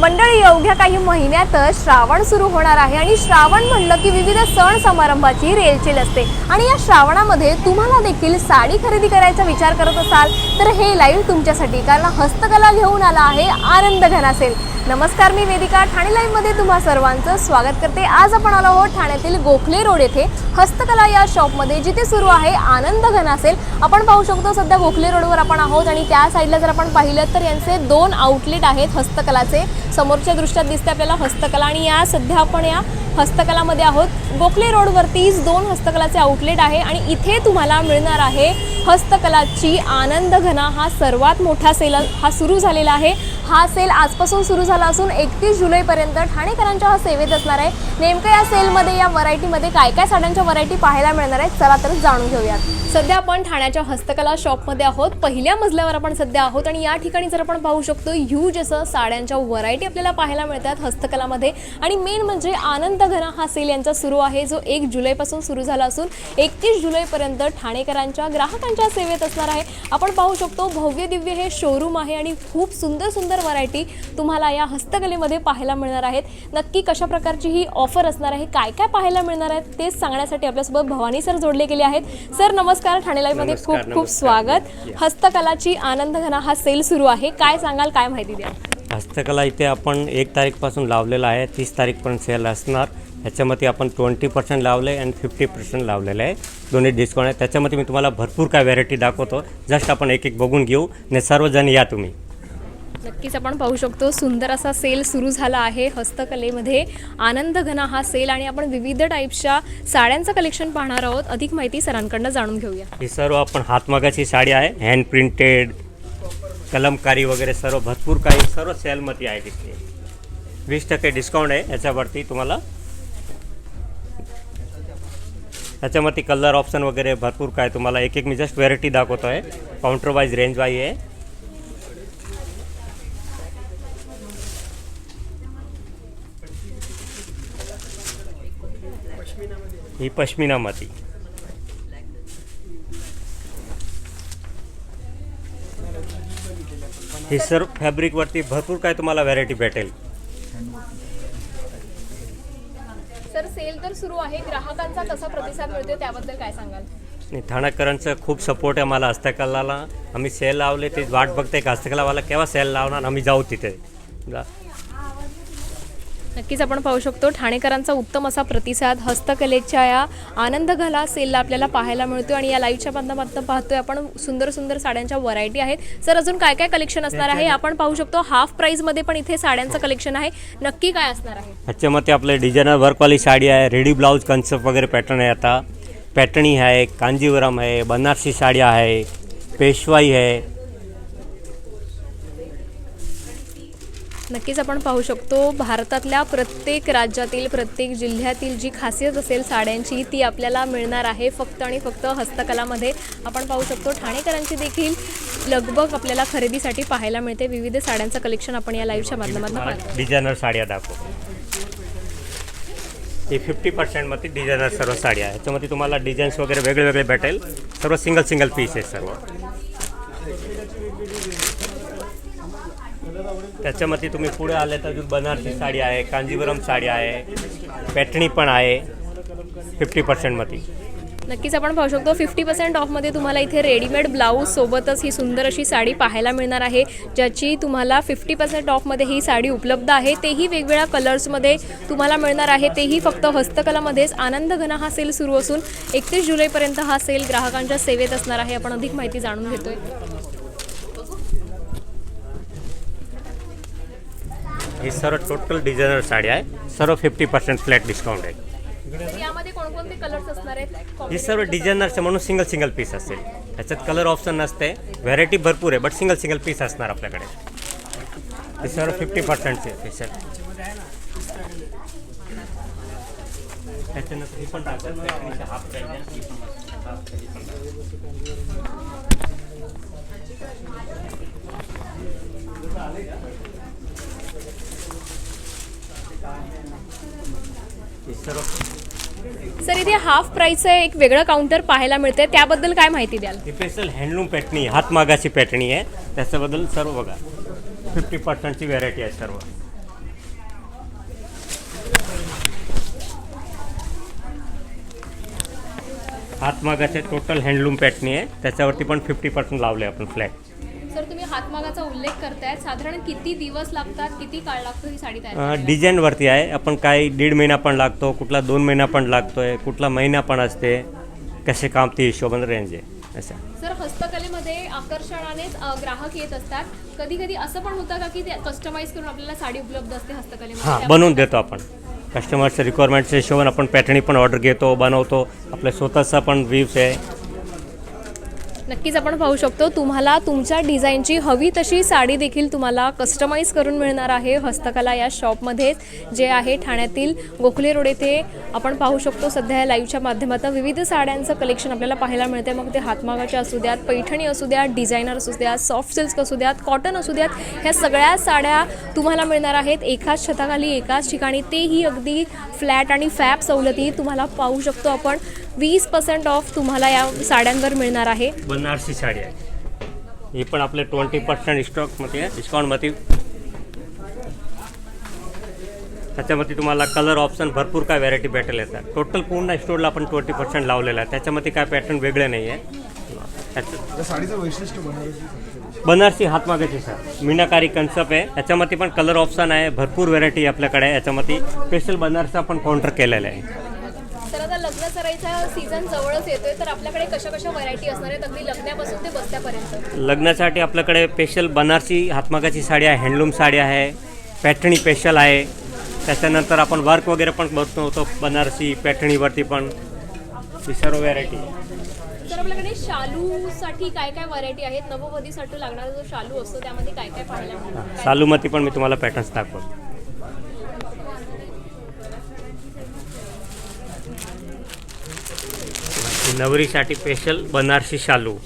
मंडळी अवघ्या काही महिन्यातच श्रावण सुरू होणार आहे आणि श्रावण म्हणलं की विविध सण समारंभाची रेलचेल असते. आणि या श्रावणामध्ये तुम्हाला देखील साडी खरेदी करायचा विचार करत असाल तर हे लाईव्ह तुमच्यासाठी कारण हस्तकला घेऊन आला आहे आनंद घनासेल नमस्कार मी वेदिका. ठाणे लाईव्हमध्ये तुम्हा सर्वांचं स्वागत करते. आज आपण आलो आहोत ठाण्यातील गोखले रोड येथे. हस्तकला या शॉपमध्ये जिथे सुरू आहे आनंद घन असेल आपण पाहू शकतो सध्या गोखले रोडवर आपण आहोत आणि त्या साईडला जर आपण पाहिलं तर यांचे दोन आउटलेट आहेत हस्तकलाचे. समोरच्या दृष्ट्यात दिसते आपल्याला हस्तकला आणि या सध्या आपण या हस्तकलामध्ये आहोत. गोखले रोडवरतीच दोन हस्तकलाचे आउटलेट आहे आणि इथे तुम्हाला मिळणार आहे हस्तकलाची आनंद घना. हा सर्वात मोठा सेल हा सुरू झालेला आहे. हा सेल आजपासून सुरू झाला असून एकतीस जुलैपर्यंत ठाणेकरांच्या हा सेवेत असणार आहे. नेमकं या सेलमध्ये या व्हरायटीमध्ये काय काय साड्यांच्या व्हरायटी पाहायला मिळणार आहेत चला तर जाणून घेऊयात. सध्या आपण ठाण्याच्या हस्तकला शॉपमध्ये आहोत. पहिल्या मजल्यावर आपण सध्या आहोत आणि या ठिकाणी जर आपण पाहू शकतो ह्यूज असं साड्यांच्या व्हरायटी आपल्याला पाहायला मिळतात हस्तकलामध्ये. आणि मेन म्हणजे आनंद घना हा सेल यांचा सुरू आहे जो एक जुलैपासून सुरू झाला असून एकतीस जुलैपर्यंत ठाणेकरांच्या ग्राहकांच्या सेवेत असणार आहे. आपण पाहू शकतो भव्य दिव्य हे शोरूम आहे आणि खूप सुंदर सुंदर व्हरायटी तुम्हाला या हस्तकलेमध्ये पाहायला मिळणार आहेत. नक्की कशा प्रकारची ही ऑफर असणार आहे काय काय पाहायला मिळणार आहेत तेच सांगण्यासाठी आपल्यासोबत भवानी सर जोडले गेले आहेत. सर नमस्कार. ठाणे लाईव्हमध्ये खूप नमस्कार, खूप नमस्कार. स्वागत. हस्तकलाची आनंद घना हा सेल सुरू आहे. काय सांगाल काय माहिती द्या? हस्तकला इथे आपण एक तारीखपासून लावलेला आहे. तीस तारीखपर्यंत सेल असणार. ह्याच्यामध्ये आपण ट्वेंटी पर्सेंट लावलं आहे आणि फिफ्टी पर्सेंट लावलेलं आहे. दोन्ही डिस्काउंट आहे त्याच्यामध्ये मी तुम्हाला भरपूर काय व्हरायटी दाखवतो. जस्ट आपण एक एक बघून घेऊ. आणि सर्वजण या तुम्ही. नक्कीच आपण पाहू शकतो सुंदर असा सेल सुरू झाला आहे हस्तकलेमध्ये. आनंद घना हा सेल आणि आपण विविध टाईपच्या साड्यांचं कलेक्शन पाहणार आहोत. अधिक माहिती सरांकडनं जाणून घेऊया. ही सर्व आपण हातमागाची साडी आहे हँड प्रिंटेड कलमकारी वगैरे सर्व भरपूर काही सर्व सेलमध्ये आहे तिथे. वीस टक्के डिस्काउंट आहे याच्यावरती तुम्हाला याच्यामध्ये कलर ऑप्शन वगैरे भरपूर काय तुम्हाला एक एक मी जस्ट व्हेरायटी दाखवतो आहे काउंटर वाईज रेंज वाईज आहे. ही पश्मिनामध्ये. हे सर्व फॅब्रिकवरती भरपूर काय तुम्हाला व्हरायटी भेटेल. सर सेल तर सुरू आहे. ग्राहकांचा कसा प्रतिसाद मिळतो त्याबद्दल काय सांगाल? आणि ठाण्याकरांचं खूप सपोर्ट आहे मला हस्तकलाला. आम्ही सेल लावले ते वाट बघते का? हस्तकलावाला केव्हा सेल लावणार? आम्ही जाऊ तिथे. नक्कीच आपण पाहू शकतो ठाणेकरांचा उत्तम असा प्रतिसाद हस्तकलेच्या या आनंद घला सेलला आपल्याला पाहायला मिळतो आणि या लाईव्हच्या माध्यमातून पाहतोय आपण सुंदर सुंदर साड्यांच्या व्हरायटी आहेत. सर अजून काय काय कलेक्शन असणार आहे? आपण पाहू शकतो हाफ प्राईजमध्ये पण इथे साड्यांचं कलेक्शन आहे. नक्की काय असणार आहे? ह्याच्यामध्ये आपले डिझायनर वर्कवाली साडी आहे रेडी ब्लाऊज कन्सेप्ट वगैरे पॅटर्न आहे आता. पॅटर्नी आहे कांजीवरम आहे बनारसी साडी आहे पेशवाई आहे. नक्कीच आपण पाहू शकतो भारतातल्या प्रत्येक राज्यातील प्रत्येक जिल्ह्यातील जी खासियत असेल साड्यांची ती आपल्याला मिळणार आहे. फक्त आणि फक्त हस्तकलामध्ये आपण पाहू शकतो. ठाणेकरांची देखील लगबग आपल्याला खरेदीसाठी पाहायला मिळते. विविध साड्यांचं कलेक्शन आपण या लाईव्हच्या माध्यमातून डिझायनर साड्या दाखव. ही फिफ्टी पर्सेंटमध्ये डिझायनर सर्व साड्या आहे त्याच्यामध्ये तुम्हाला डिझाईन्स वगैरे वेगळे वेगळे भेटेल. सर्व सिंगल सिंगल पीस आहे सर्व. त्याच्यामध्ये तुम्ही पुढे आले तर अजून बनारसी साडी आहे कांजीवरम साडी आहे पॅटर्नी पण आहे फिफ्टी पर्सेंटमध्ये नक्कीच आपण पाहू शकतो फिफ्टी पर्सेंट ऑफमध्ये तुम्हाला इथे रेडीमेड ब्लाऊज सोबतच ही सुंदर अशी साडी पाहायला मिळणार आहे ज्याची तुम्हाला फिफ्टी पर्सेंट ऑफमध्ये ही साडी उपलब्ध आहे. तेही वेगवेगळ्या कलर्समध्ये तुम्हाला मिळणार आहे. तेही फक्त हस्तकलामध्येच आनंद घना हा सेल सुरू असून एकतीस जुलैपर्यंत हा सेल ग्राहकांच्या सेवेत असणार आहे. आपण अधिक माहिती जाणून घेतोय. ही सर्व टोटल डिझायनर साडी आहे. सर्व फिफ्टी पर्सेंट फ्लॅट डिस्काउंट आहे. यामध्ये कोणकोणते कलर्स असणार आहेत? ही सर्व डिझायनरचे म्हणून सिंगल सिंगल पीस असेल. त्याच्यात कलर ऑप्शन नसते. व्हरायटी भरपूर आहे बट सिंगल सिंगल पीस असणार आपल्याकडे. हे सर्व फिफ्टी पर्सेंटचे स्पेशल त्याच्यानंतर ही पण टाकतात. हाफ सर इथे हाफ प्राईसचं एक वेगळं काउंटर पाहायला मिळते त्याबद्दल काय माहिती द्याल? स्पेशल हँडलूम पॅटणी हातमागाची पॅटणी आहे. त्याच्याबद्दल सर्व बघा. फिफ्टी पर्सेंटची व्हरायटी आहे सर्व. हातमागाचे टोटल हँडलूम पॅटणी आहे. त्याच्यावरती पण फिफ्टी पर्सेंट लावले आपण फ्लॅट सर तुम्ही हातमागाचा उल्लेख करतायत साधारण किती दिवस लागतात किती काळ लागतो ही साडी तयार? डिझाईनवरती आहे. आपण काही दीड महिना पण लागतो कुठला दोन महिना पण लागतो आहे कुठला महिना पण असते. कसे काम ते हिशोबाने रेंज आहे. सर हस्तकलेमध्ये आकर्षणानेच ग्राहक येत असतात. कधी कधी असं पण होतं का की ते कस्टमाइज करून आपल्याला साडी उपलब्ध असते हस्तकलेमध्ये? हां बनवून देतो आपण. कस्टमरच्या रिक्वायरमेंटच्या हिशोबाने आपण पॅटर्नी पण ऑर्डर घेतो बनवतो. आपल्या स्वतःचा पण व्ह्यूज आहे. नक्कीच आपण पाहू शकतो तुम्हाला तुमच्या डिझाईनची हवी तशी साडी देखील तुम्हाला कस्टमाइज करून मिळणार आहे हस्तकला या शॉपमध्येच जे आहे ठाण्यातील गोखले रोड येथे आपण पाहू शकतो. सध्या या लाईव्हच्या माध्यमातून विविध साड्यांचं कलेक्शन आपल्याला पाहायला मिळते मग ते हातमागाचे असू द्यात पैठणी असू द्यात डिझायनर असू द्यात सॉफ्ट सिल्क असू द्यात कॉटन असू द्यात ह्या सगळ्या साड्या तुम्हाला मिळणार आहेत. एकाच छताखाली एकाच ठिकाणी तेही अगदी फ्लॅट आणि फॅब सवलती तुम्हाला पाहू शकतो आपण. वीस पर्सेंट ऑफ तुम्हाला या साड्यांवर मिळणार आहे. बनारसी साडी आहे. ही पण आपले ट्वेंटी पर्सेंट स्टॉकमध्ये आहे. डिस्काउंटमध्ये त्याच्यामध्ये तुम्हाला कलर ऑप्शन भरपूर काय व्हरायटी भेटेल येतात टोटल पूर्ण स्टोरला आपण ट्वेंटी पर्सेंट लावलेलं आहे. त्याच्यामध्ये काय पॅटर्न वेगळे नाही आहे त्याचं वैशिष्ट्य बनारसी बनारसी हातमागाची सर मीनाकारी कन्सेप्ट आहे. याच्यामध्ये पण कलर ऑप्शन आहे. भरपूर व्हरायटी आपल्याकडे आहे. याच्यामध्ये स्पेशल बनारसचा पण काउंटर केलेला आहे. तर आता लग्न सराईचा सीझन जवळच येतोय तर आपल्याकडे कशा कशा व्हरायटी असणार आहेत? अगदी लग्नापासून ते बसत्यापर्यंत. लग्नासाठी आपल्याकडे स्पेशल बनारसी हातमागाची साडी आहे हँडलूम साडी आहे पॅटर्नी स्पेशल आहे. त्याच्यानंतर आपण वर्क वगैरे पण बनवतो बनारसी पॅटर्नीवरती पण. ही सर्व व्हरायटी तर आपल्याकडे शालूसाठी काय काय व्हरायटी आहेत? नववधीसाठी लागणारा जो शालू असतो त्यामध्ये काय काय पाहायला मिळतं? काय- सालूमध्ये पण मी तुम्हाला पॅटर्न्स दाखवतो. नवरीसाठी स्पेशल बनारसी शालू.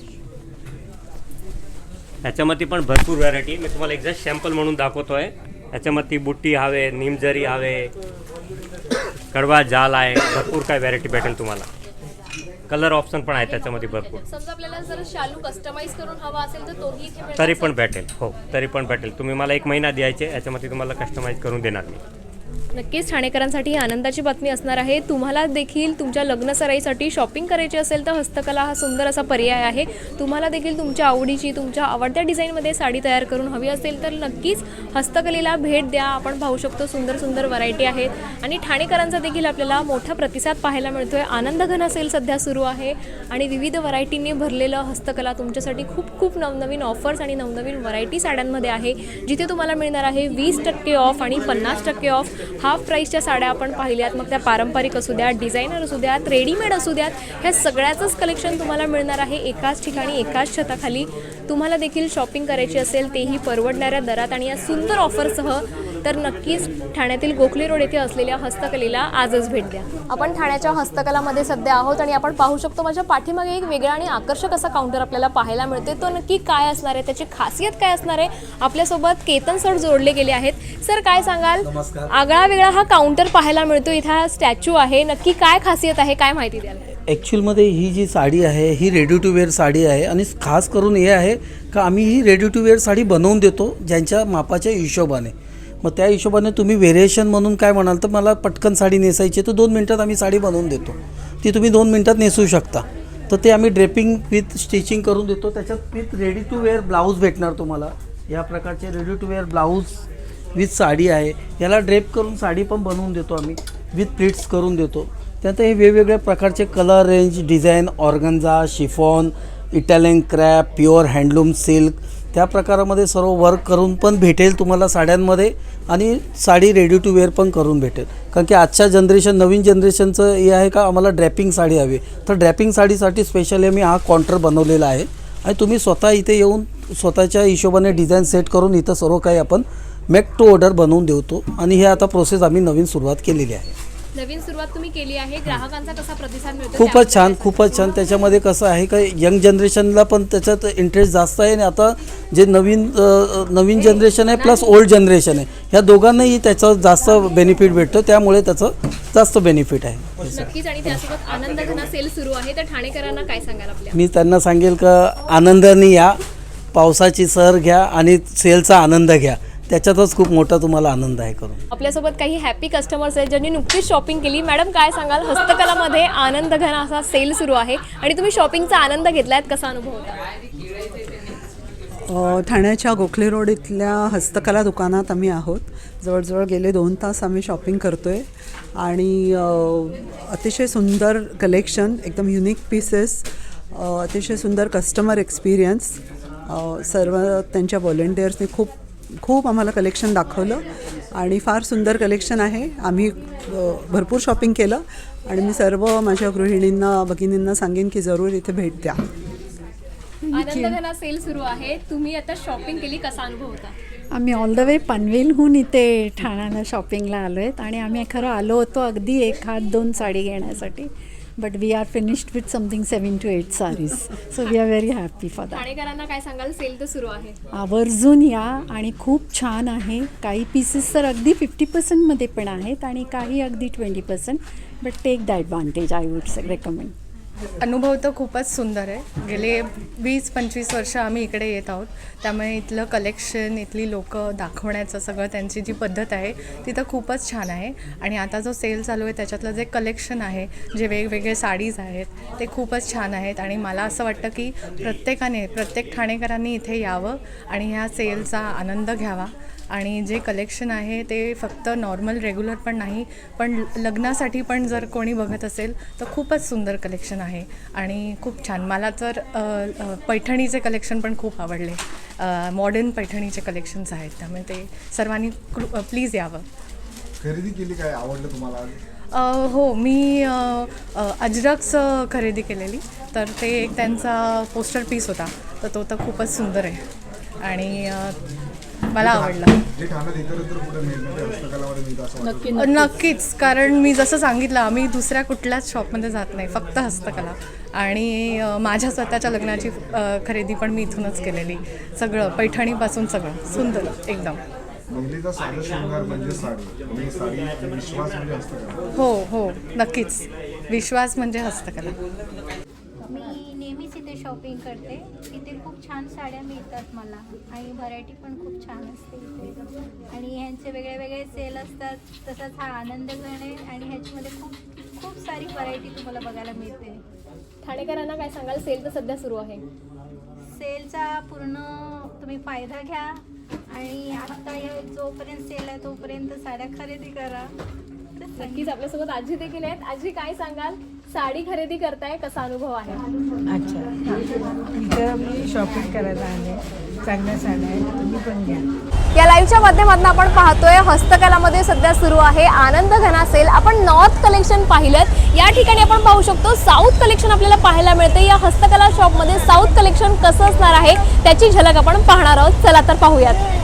याच्यामध्ये पण भरपूर व्हरायटी मी तुम्हाला एक्झॅक्ट सॅम्पल म्हणून दाखवतो आहे याच्यामध्ये बुट्टी हवे निमजरी हवे कडवा जाल आहे भरपूर काय व्हरायटी भेटेल तुम्हाला. कलर ऑप्शन पण आहे त्याच्यामध्ये भरपूर. समजा आपल्याला जर शालू कस्टमाइज करून हवा असेल तर तोही? पण भेटेल. हो तरी पण भेटेल. तुम्ही मला एक महिना द्यायचे याच्यामध्ये तुम्हाला कस्टमाइज करून देणार मी. नक्कीच ठाणेकरांसाठी ही आनंदाची बातमी असणार आहे. तुम्हाला देखील तुमच्या लग्न सराईसाठी शॉपिंग करायची असेल तर हस्तकला हा सुंदर असा पर्याय आहे. तुम्हाला देखील तुमच्या आवडीची तुमच्या आवडत्या डिझाईनमध्ये साडी तयार करून हवी असेल तर नक्कीच हस्तकलेला भेट द्या. आपण पाहू शकतो सुंदर सुंदर व्हरायटी आहेत. आणि ठाणेकरांचा देखील आपल्याला मोठा प्रतिसाद पाहायला मिळतो आहे आनंदघन सेल सध्या सुरू आहे. आणि विविध व्हरायटींनी भरलेलं हस्तकला तुमच्यासाठी खूप खूप नवनवीन ऑफर्स आणि नवनवीन व्हरायटी साड्यांमध्ये आहे. जिथे तुम्हाला मिळणार आहे वीस टक्के ऑफ आणि पन्नास टक्के ऑफ हाफ प्राईसच्या साड्या आपण पाहिल्यात. मग त्या पारंपरिक असू द्यात डिझायनर असू द्यात रेडीमेड असू द्यात ह्या सगळ्याचंच कलेक्शन तुम्हाला मिळणार आहे एकाच ठिकाणी एकाच छताखाली. तुम्हाला देखील शॉपिंग करायची असेल तेही परवडणाऱ्या दरात आणि या सुंदर ऑफरसह तर नक्कीच ठाण्यातील गोखले रोड येथे असलेल्या हस्तकलेला आजच भेट द्या. आपण ठाण्याच्या हस्तकलामध्ये सध्या आहोत आणि आपण पाहू शकतो माझ्या पाठीमागे एक वेगळा आणि आकर्षक असा काउंटर आपल्याला पाहायला मिळते तो नक्की काय असणार आहे? त्याची खासियत काय असणार आहे? आपल्यासोबत केतन सर जोडले गेले आहेत. सर काय सांगाल? नमस्कार. आगळा वेगळा हा काउंटर पाहायला मिळतो इथं हा स्टॅच्यू आहे. नक्की काय खासियत आहे? काय माहिती द्याल? ॲक्च्युअलमध्ये ही जी साडी आहे ही रेडी टू वेअर साडी आहे आणि खास करून हे आहे का आम्ही ही रेडी टू वेअर साडी बनवून देतो ज्यांच्या मापाच्या हिशोबाने. मग त्या हिशोबाने तुम्ही व्हेरिएशन म्हणून काय म्हणाल तर मला पटकन साडी नेसायची तर दोन मिनटात आम्ही साडी बनवून देतो. ती तुम्ही दोन मिनटात नेसू शकता. तर ते आम्ही ड्रेपिंग विथ स्टिचिंग करून देतो. त्याच्यात with ready to wear blouse भेटणार तुम्हाला. या प्रकारचे ready to wear blouse with sari आहे. याला ड्रेप करून साडी पण बनवून देतो आम्ही. विथ प्लिट्स करून देतो. त्यानंतर हे वेगवेगळ्या प्रकारचे colour range design organza chiffon Italian crepe pure handloom silk त्या प्रकारामध्ये सर्व वर्क करून पण भेटेल तुम्हाला साड्यांमध्ये आणि साडी रेडी टू वेअर पण करून भेटेल. कारण की आजच्या जनरेशन नवीन जनरेशनचं हे आहे का आम्हाला ड्रॅपिंग साडी हवी तर ड्रॅपिंग साडीसाठी स्पेशली आम्ही हा कॉन्टर बनवलेला आहे. आणि तुम्ही स्वतः इथे येऊन स्वतःच्या हिशोबाने डिझाईन सेट करून इथं सर्व काही आपण मेक टू ऑर्डर बनवून देवतो आणि हे आता प्रोसेस आम्ही नवीन सुरुवात केलेली आहे. नवीन सुरुवात तुम्ही केली आहे. ग्राहकांचा कसा प्रतिसाद मिळतो खूपच छान खूपच छान. त्याच्यामध्ये कसं आहे का यंग जनरेशनला पण त्याच्यात इंटरेस्ट जास्त आहे आणि आता जे नवीन नवीन जनरेशन आहे प्लस ओल्ड जनरेशन आहे. ह्या दोघांनाही त्याचं जास्त बेनिफिट भेटतो. त्यामुळे त्याचं जास्त बेनिफिट आहे. नक्कीच. आणि त्यासोबत आनंद घना सेल सुरू आहे. तर ठाणेकरांना काय सांगाल आपल्या? मी त्यांना सांगेल का आनंदाने या पावसाची सर घ्या आणि सेलचा आनंद घ्या. त्याच्यातच खूप मोठा तुम्हाला आनंद आहे करून. आपल्यासोबत काही हॅपी कस्टमर्स आहेत ज्यांनी नुकतीच शॉपिंग केली. मॅडम काय सांगाल? हस्तकलामध्ये आनंद घन असा सेल सुरू आहे. आणि तुम्ही शॉपिंगचा आनंद घेतलायत कसा अनुभव होता? ठाण्याच्या गोखले रोड इथल्या हस्तकला दुकानात आम्ही आहोत. जवळजवळ गेले दोन तास आम्ही शॉपिंग करतो आहे आणि अतिशय सुंदर कलेक्शन एकदम युनिक पीसेस अतिशय सुंदर कस्टमर एक्सपिरियन्स सर्व त्यांच्या व्हॉलेंटियर्सने खूप खूप आम्हाला कलेक्शन दाखवलं आणि फार सुंदर कलेक्शन आहे. आम्ही भरपूर शॉपिंग केलं आणि मी सर्व माझ्या गृहिणींना भगिनींना सांगेन की जरूर इथे भेट द्या. सेल सुरू आहे. तुम्ही आता शॉपिंग केली कसा अनुभव होता? आम्ही ऑल द वे पनवेलहून इथे ठाण्याला शॉपिंगला आलो आहेत आणि आम्ही खरं आलो होतो अगदी एक हात दोन साडी घेण्यासाठी. But we are finished with something seven two eight saris so we are very happy for that ठाणेकरांना काय सांगाल? सेल तर सुरू आहे. आवर्जून या आणि खूप छान आहे. काही पीसेस तर अगदी फिफ्टी पर्सेंटमध्ये पण आहेत आणि काही अगदी twenty percent but take the advantage I would recommend अनुभव तर खूपच सुंदर आहे. गेले वीस पंचवीस वर्ष आम्ही इकडे येत आहोत. त्यामुळे इथलं कलेक्शन इथली लोक दाखवण्याचं सगळं त्यांची जी पद्धत आहे ती तर खूपच छान आहे. आणि आता जो सेल चालू आहे त्याच्यातलं जे कलेक्शन आहे जे वेगवेगळे साडीज आहेत ते खूपच छान आहेत. आणि मला असं वाटतं की प्रत्येकाने प्रत्येक ठाणेकरांनी इथे यावं आणि ह्या सेलचा आनंद घ्यावा. आणि जे कलेक्शन आहे ते फक्त नॉर्मल रेग्युलर पण नाही पण लग्नासाठी पण जर कोणी बघत असेल तर खूपच सुंदर कलेक्शन आहे. आणि खूप छान. मला तर पैठणीचे कलेक्शन पण खूप आवडले. मॉडर्न पैठणीचे कलेक्शन्स आहेत. त्यामुळे ते सर्वांनी प्लीज यावं. खरेदी केली काय? आवडलं तुम्हाला हो. मी अजरक्स खरेदी केलेली. तर ते एक त्यांचा पोस्टर पीस होता. तर तो तर खूपच सुंदर आहे. आणि मला आवडला. नक्कीच कारण मी जसं सांगितलं आम्ही दुसऱ्या कुठल्याच शॉपमध्ये जात नाही फक्त हस्तकला. आणि माझ्या स्वतःच्या लग्नाची खरेदी पण मी इथूनच केलेली. सगळं पैठणीपासून सगळं सुंदर एकदम. म्हणजे साडी. आणि साडी विश्वास म्हणजे हस्तकला. हो हो नक्कीच. विश्वास म्हणजे हस्तकला. इथे शॉपिंग करते. इथे खूप छान साड्या मिळतात मला. आणि व्हरायटी पण खूप छान असते इथे. आणि ह्यांचे वेगळे वेगळे सेल असतात. तसंच हा आनंद आहे आणि ह्याच्यामध्ये खूप खूप सारी व्हरायटी तुम्हाला बघायला मिळते. ठाणेकरांना काय सांगाल? सेल तर सध्या सुरू आहे. सेलचा पूर्ण तुम्ही फायदा घ्या. आणि आता जोपर्यंत सेल आहे तोपर्यंत साड्या खरेदी करा. नक्कीच आपल्यासोबत आजी देखील आहेत. आजी काय सांगाल? साडी खरेदी करताय कसा अनुभव आहे? अच्छा. इथं मी शॉपिंग करायला आले. चांगल्या साड्या आहेत तुम्ही पण घ्या. या लाईव्हच्या माध्यमातून आपण पाहतोय हस्तकलामध्ये सध्या सुरू आहे आनंद घना सेल आपण नॉर्थ कलेक्शन पाहिलं या ठिकाणी आपण पाहू शकतो साऊथ कलेक्शन आपल्याला पाहायला मिळते. या हस्तकला शॉपमध्ये साऊथ कलेक्शन कसं असणार आहे त्याची झलक आपण पाहणार आहोत. चला तर पाहूयात.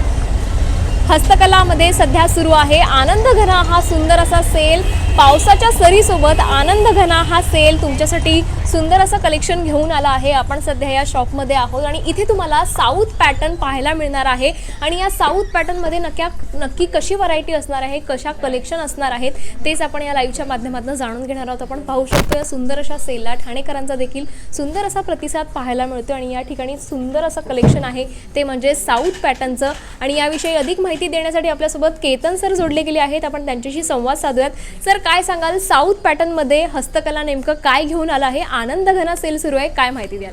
हस्तकलामध्ये सध्या सुरू आहे. आनंद घरा हा सुंदर असा सेल पावसाच्या सरीसोबत आनंद घना हा सेल तुमच्यासाठी सुंदर असं कलेक्शन घेऊन आला आहे. आपण सध्या या शॉपमध्ये आहोत आणि इथे तुम्हाला साऊथ पॅटर्न पाहायला मिळणार आहे. आणि या साऊथ पॅटर्नमध्ये नक्या नक्की कशी व्हरायटी असणार आहे कशा कलेक्शन असणार आहेत तेच आपण या लाईव्हच्या माध्यमातून जाणून घेणार आहोत. आपण पाहू शकतो या सुंदर अशा सेलला ठाणेकरांचा देखील सुंदर असा प्रतिसाद पाहायला मिळतो आणि या ठिकाणी सुंदर असं कलेक्शन आहे. ते म्हणजे साऊथ पॅटर्नचं आणि याविषयी अधिक माहिती देण्यासाठी आपल्यासोबत केतन सर जोडले गेले आहेत. आपण त्यांच्याशी संवाद साधूयात. सर काय सांगाल? साऊथ पॅटर्नमध्ये हस्तकला नेमकं काय घेऊन आलं आहे? आनंद घना सेल सुरू आहे. काय माहिती द्याल?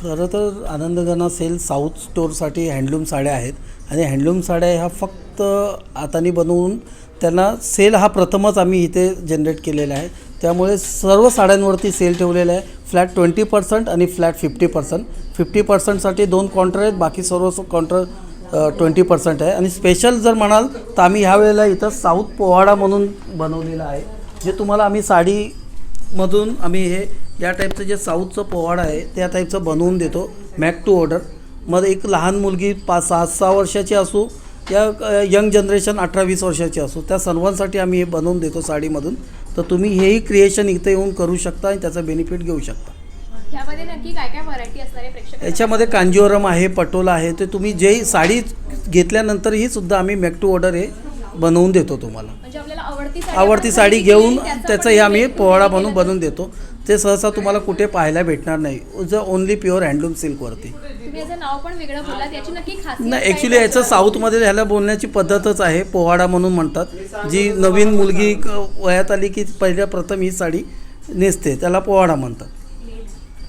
खरं तर आनंदगणा सेल साऊथ स्टोअरसाठी हँडलूम साड्या आहेत. आणि हँडलूम साड्या ह्या फक्त हाताने बनवून त्यांना सेल हा प्रथमच आम्ही इथे जनरेट केलेला आहे. त्यामुळे सर्व साड्यांवरती सेल ठेवलेला आहे. फ्लॅट ट्वेंटी पर्सेंट आणि फ्लॅट फिफ्टी पर्सेंट फिफ्टी पर्सेंटसाठी दोन कॉन्ट्रॅक्ट आहेत. बाकी सर्व कॉन्ट्रॅक्ट ट्वेंटी पर्सेंट आहे. आणि स्पेशल जर म्हणाल तर आम्ही ह्या वेळेला इथं साऊथ पोवाडा म्हणून बनवलेला आहे. जे तुम्हाला आम्ही साडीमधून आम्ही हे या टाईपचं जे साऊथचं पोवाडा आहे त्या टाईपचं बनवून देतो मॅक टू ऑर्डर मग एक लहान मुलगी पाच सहा सहा वर्षाची असू या यंग जनरेशन अठरा वीस वर्षाची असू त्या सर्वांसाठी आम्ही हे बनवून देतो साडीमधून. तर तुम्ही हेही क्रिएशन इथे येऊन करू शकता आणि त्याचा बेनिफिट घेऊ शकता. यामध्ये नक्की काय काय व्हरायटी असणार आहे प्रेक्षक याच्यामध्ये कांजीवरम आहे पटोला आहे ते तुम्ही जे साडी घेतल्यानंतरही सुद्धा आम्ही मॅक टू ऑर्डर हे बनवून देतो तुम्हाला. म्हणजे आपल्याला आवडती साडी आवडती आपण साडी खरेदी घेऊन केली, त्याचं त्याचंही पण आम्ही पोवाडा बनवून बनवून देतो. ते सहसा तुम्हाला कुठे पाहायला भेटणार नाही. ज ओनली प्युअर हँडलूम सिल्कवरती तुम्ही याचं नाव पण वेगळं बोललात. याची नक्की खासियत नाही ॲक्च्युली? याचं साऊथमध्ये ह्याला बोलण्याची पद्धतच आहे पोवाडा म्हणून म्हणतात. जी नवीन मुलगी क- वयात आली की पहिल्या प्रथम ही साडी नेसते त्याला पोवाडा म्हणतात.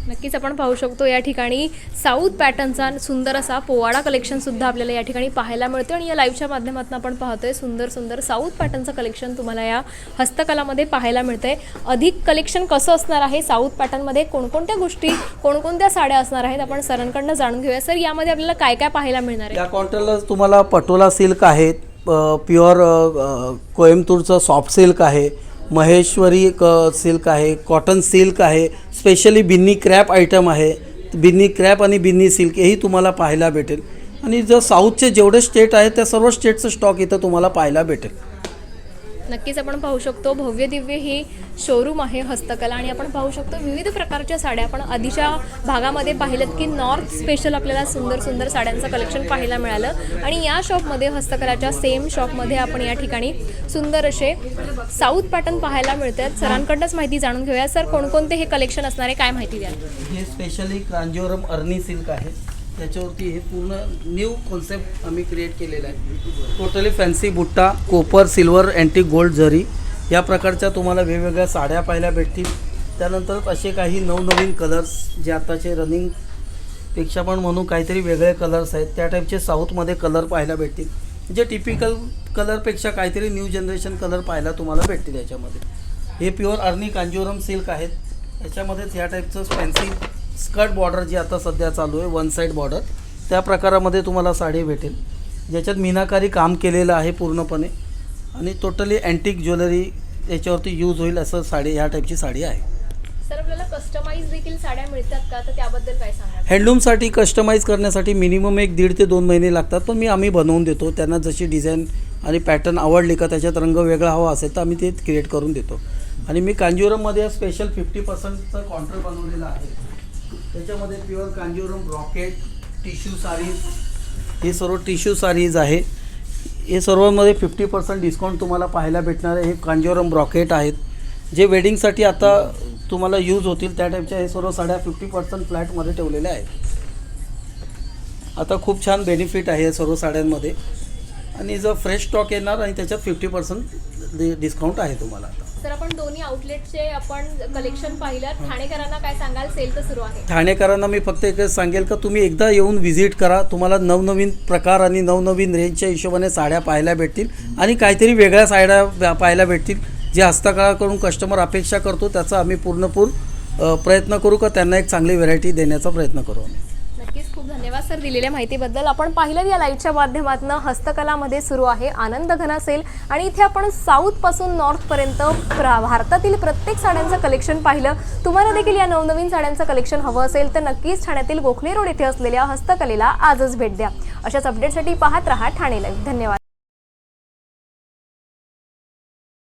नक्कीच आपण पाहू शकतो या ठिकाणी साऊथ पॅटर्नचा सुंदर असा पोवाडा कलेक्शन सुद्धा आपल्याला या ठिकाणी पाहायला मिळतो आणि या लाईव्हच्या माध्यमातून आपण पाहतोय सुंदर सुंदर साऊथ पॅटर्नचं कलेक्शन तुम्हाला या हस्तकलामध्ये पाहायला मिळतंय. अधिक कलेक्शन कसं असणार आहे? साऊथ पॅटर्नमध्ये कोणकोणत्या गोष्टी कोणकोणत्या साड्या असणार आहेत? आपण सरांकडनं जाणून घेऊया. सर यामध्ये आपल्याला काय काय पाहायला मिळणार आहे? या काउंटरला तुम्हाला पटोला सिल्क आहे प्युअर कोइंबतूरचं सॉफ्ट सिल्क आहे महेश्वरी क सिल्क आहे कॉटन सिल्क आहे स्पेशली बिन्नी क्रॅप आयटम आहे बिन्नी क्रॅप आणि बिन्नी सिल्क हेही तुम्हाला पाहायला भेटेल. आणि जर साऊथचे जेवढे स्टेट आहेत त्या सर्व स्टेटचं स्टॉक इथं तुम्हाला पाहायला भेटेल. नक्कीच आपण पाहू शकतो भव्य दिव्य ही शोरूम आहे हस्तकला आणि आपण पाहू शकतो विविध प्रकारच्या साड्या. आपण आधीच्या भागामध्ये पाहिलं की नॉर्थ स्पेशल आपल्याला सुंदर सुंदर साड्यांचं कलेक्शन पाहायला मिळालं. आणि या शॉपमध्ये हस्तकलाच्या सेम शॉपमध्ये आपण या ठिकाणी सुंदर असे साऊथ पॅटर्न पाहायला मिळतात. सरांकडनंच माहिती जाणून घेऊया. सर कोणकोणते हे कलेक्शन असणारे काय माहिती द्या हे स्पेशली कांजीवरम अर्नी सिल्क आहे. त्याच्यावरती हे पूर्ण न्यू कॉन्सेप्ट आम्ही क्रिएट केलेलं आहे. Totally fancy बुट्टा copper silver anti gold zari. या प्रकारच्या तुम्हाला वेगवेगळ्या साड्या पाहायला भेटतील. त्यानंतरच असे काही नवनवीन कलर्स जे आताचे रनिंगपेक्षा पण म्हणून काहीतरी वेगळे कलर्स आहेत. त्या टाईपचे साऊथमध्ये कलर पाहायला भेटतील. जे टिपिकल कलरपेक्षा काहीतरी न्यू जनरेशन कलर पाहायला तुम्हाला भेटतील याच्यामध्ये. हे प्युअर अर्नी कांजीवरम सिल्क आहेत. याच्यामध्येच ह्या टाईपचं फॅन्सी स्कर्ट बॉर्डर जी आता सध्या चालू आहे वन साईड बॉर्डर त्या प्रकारामध्ये तुम्हाला साडी भेटेल. ज्याच्यात मीनाकारी काम केलेलं आहे पूर्णपणे आणि टोटली अँटिक ज्वेलरी याच्यावरती यूज होईल असं साडी ह्या टाईपची साडी आहे. सर आपल्याला कस्टमाइज देखील साड्या मिळतात का? तर त्याबद्दल काय सांगाल? हँडलूमसाठी कस्टमाइज करण्यासाठी मिनिमम एक दीड ते दोन महिने लागतात पण मी आम्ही बनवून देतो. त्यांना जशी डिझाईन आणि पॅटर्न आवडली का त्याच्यात रंग वेगळा हवा असेल तर आम्ही ते क्रिएट करून देतो. आणि मी कांजीवरममध्ये स्पेशल फिफ्टी पर्सेंटचं काउंटर बनवलेलं आहे. त्याच्यामध्ये pure Kanjeevaram brocade tissue saris. हे सर्व टिश्यू सारीज आहे. हे सर्वांमध्ये फिफ्टी पर्सेंट डिस्काउंट तुम्हाला पाहायला भेटणार आहे. हे कांजीवरम ब्रॉकेट आहेत. जे वेडिंगसाठी आता तुम्हाला यूज होतील त्या टाईपच्या हे सर्व साड्या फिफ्टी पर्सेंट फ्लॅटमध्ये ठेवलेल्या आहेत. आता खूप छान बेनिफिट आहे या सर्व साड्यांमध्ये. आणि जर फ्रेश स्टॉक येणार आणि त्याच्यात फिफ्टी पर्सेंट डिस्काउंट आहे तुम्हाला. सर आपण दोन्ही आउटलेटचे आपण कलेक्शन पाहिलं ठाणेकरांना काय सांगाल? सेल तर सुरू आहे. ठाणेकरांना मी फक्त एकच सांगेल का तुम्ही एकदा येऊन व्हिजिट करा. तुम्हाला नवनवीन प्रकार आणि नवनवीन रेंजच्या हिशोबाने साड्या पाहायला भेटतील आणि काहीतरी वेगळ्या साड्या पाहायला भेटतील. जे हस्तकलाकडून कस्टमर अपेक्षा करतो त्याचा आम्ही पूर्णपूर प्रयत्न करू का त्यांना एक चांगली व्हरायटी देण्याचा प्रयत्न करू धन्यवाद सर दिलेल्या माहितीबद्दल. आपण पाहिलं या लाईव्हच्या माध्यमातून हस्तकलामध्ये सुरू आहे आनंद घन असेल आणि इथे आपण साऊथपासून नॉर्थपर्यंत प्रा भारतातील प्रत्येक साड्यांचं कलेक्शन पाहिलं. तुम्हाला देखील या नवनवीन साड्यांचं कलेक्शन हवं असेल तर नक्कीच ठाण्यातील गोखले रोड येथे असलेल्या हस्तकलेला आजच भेट द्या. अशाच अपडेटसाठी पाहत रहा ठाणे लाईव्ह धन्यवाद.